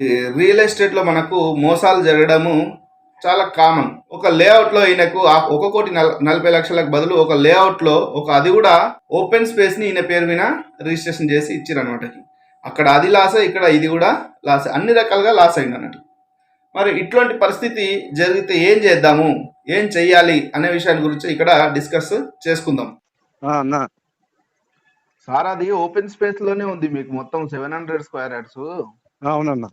Real ఎస్టేట్లో మనకు మోసాలు జరగడము చాలా కామన్ ఒక లేఅవుట్లో ఈయనకు ఒక కోటి నల నలభై లక్షలకు బదులు ఒక లేఅవుట్లో ఒక అది కూడా ఓపెన్ స్పేస్ని ఈయన పేరు మీద రిజిస్ట్రేషన్ చేసి ఇచ్చారు అనమాట అక్కడ అది లాస్ ఇక్కడ ఇది కూడా లాస్ అన్ని రకాలుగా లాస్ అయింది అన్నట్టు మరి ఇట్లాంటి పరిస్థితి జరిగితే ఏం చేద్దాము? ఏం చెయ్యాలి? అనే విషయాన్ని గురించి ఇక్కడ డిస్కస్ చేసుకుందాం. సార్ అది ఓపెన్ స్పేస్లోనే ఉంది మీకు మొత్తం సెవెన్ హండ్రెడ్ స్క్వేర్ యార్డ్స్ అవునన్న.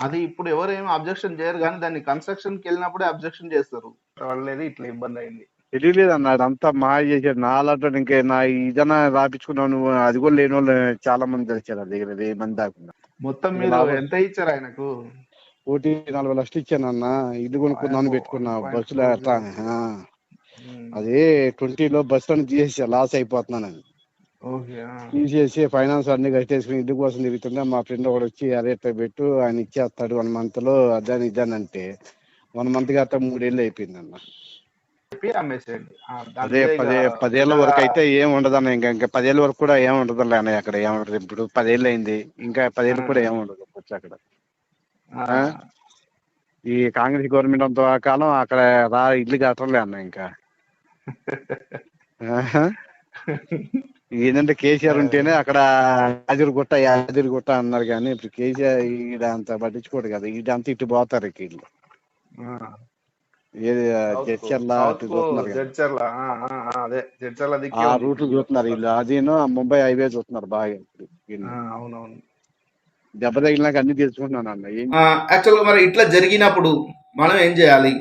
అది ఇప్పుడు ఎవరు ఏమి అబ్జెక్షన్ చేయరు కానీ దాన్ని కన్స్ట్రక్షన్కి వెళ్ళినప్పుడే అబ్జెక్షన్ చేస్తారు. వాళ్ళేది ఇట్లా ఇబ్బంది అయింది. తెలియలేదు అన్న అదంతా మాయ చేశాడు నా అలాంటి ఇంకే నా ఇదన్నా రాపించుకున్నావు నువ్వు అది కూడా లేని వాళ్ళు చాలా మంది తెలిసారు నా దగ్గర వెయ్యి మంది దాకా మొత్తం మీరు. ఎంత ఇచ్చారు ఆయనకు? కోటి నలభై లక్షలు ఇచ్చానన్న. ఇల్లు కొనుక్కుందామని పెట్టుకున్నా బస్సులో అట్లా. అదే ట్వంటీలో బస్సులను తీసేసా లాస్ అయిపోతున్నానని. ఓకే తీసేసి ఫైనాన్స్ అన్ని కట్టేసుకుని ఇల్లు కోసం తిరుగుతుంటే మా ఫ్రెండ్ ఒకడు వచ్చి అరే ఇట్లా పెట్టు ఆయన ఇచ్చేస్తాడు వన్ మంత్లో అదని ఇదని అంటే వన్ మంత్ గట్ట మూడేళ్ళు అయిపోయింది అన్న అదే పదే ఇక పదేళ్ళ వరకు అయితే ఏం ఉండదు అన్న ఇంకా ఇంకా పదేళ్ళ వరకు కూడా ఏం ఉండదు అన్నయ్య అక్కడ ఏం ఉండదు. ఇప్పుడు పదేళ్ళు అయింది ఇంకా పదేళ్ళు కూడా ఏం ఉండదు వచ్చి అక్కడ. ఆ, ఈ కాంగ్రెస్ గవర్నమెంట్ అంత కాలం అక్కడ రా ఇల్లు కట్టలే అన్న ఇంకా. ఏంటంటే కేసీఆర్ ఉంటేనే అక్కడ యాదగిరిగుట్ట యాదగిరిగుట్ట అన్నారు కానీ ఇప్పుడు కేసీఆర్ ఈడ అంత పట్టించుకోడు కదా. ఈడ అంత ఇటు పోతారు వీళ్ళు. ఏది చూస్తున్నారు జడ్చర్ల ఆ. రూట్లు చూస్తున్నారు వీళ్ళు. అదేనో ముంబై హైవే చూస్తున్నారు బాగా అవునవును. దెబ్బ తగిలినాక అన్ని తెలుసుకుంటున్నాను అన్న యాక్చువల్గా మరి ఇట్లా జరిగినప్పుడు మనం ఏం చేయాలి?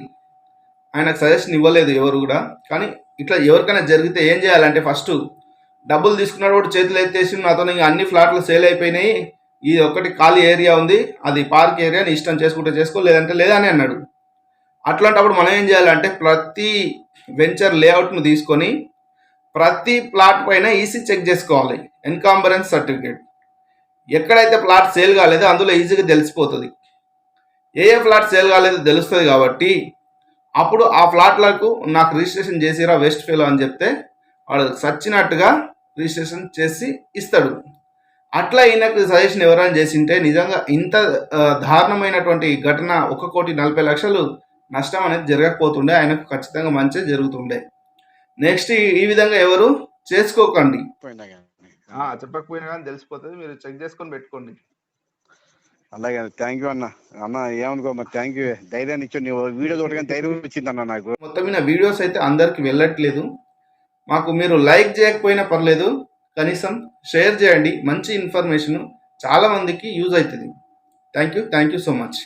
ఆయనకు సజెషన్ ఇవ్వలేదు ఎవరు కూడా. కానీ ఇట్లా ఎవరికైనా జరిగితే ఏం చేయాలంటే ఫస్ట్ డబ్బులు తీసుకున్నాడు కూడా చేతులు ఎత్తేసి అతను ఇంకా అన్ని ఫ్లాట్లు సేల్ అయిపోయినాయి. ఇది ఒకటి ఖాళీ ఏరియా ఉంది. అది పార్క్ ఏరియా నీ ఇష్టం చేసుకుంటే చేసుకో లేదంటే లేదని అన్నాడు. అట్లాంటప్పుడు మనం ఏం చేయాలంటే ప్రతి వెంచర్ లేఅవుట్ను తీసుకొని ప్రతి ప్లాట్ పైన ఈసీ చెక్ చేసుకోవాలి. Encumbrance certificate. ఎక్కడైతే ప్లాట్ సేల్ కాలేదో అందులో ఈజీగా తెలిసిపోతుంది. ఏ ఏ ఫ్లాట్ సేల్ కాలేదో తెలుస్తుంది కాబట్టి అప్పుడు ఆ ఫ్లాట్లకు నాకు రిజిస్ట్రేషన్ చేసిరా వెస్ట్ ఫీల్ అని చెప్తే వాడు సచ్చినట్టుగా రిజిస్ట్రేషన్ చేసి ఇస్తాడు. అట్లా ఈయనకు సజెషన్ ఎవరైనా చేసింటే నిజంగా ఇంత దారుణమైనటువంటి ఘటన ఒక కోటి నలభై లక్షలు నష్టం అనేది జరగకపోతుండే ఆయనకు ఖచ్చితంగా మంచి జరుగుతుండే. నెక్స్ట్ ఈ- విధంగా ఎవరు చేసుకోకండి. చెప్పకపోయినా కానీ తెలిసిపోతుంది మీరు చెక్ చేసుకొని పెట్టుకోండి. అలాగే థ్యాంక్ యూ అన్న. అన్న ఏమనుకో మరి థ్యాంక్ యూ. ధైర్యాన్ని ఇచ్చావు. నీ వీడియో చూడగానే ధైర్యం వచ్చింది అన్న నాకు. మొత్తం మీద వీడియోస్ అయితే అందరికి వెళ్ళట్లేదు. మాకు మీరు లైక్ చేయకపోయినా పర్లేదు కనీసం షేర్ చేయండి. మంచి ఇన్ఫర్మేషన్ చాలా మందికి యూజ్ అవుతుంది. Thank you thank you so much.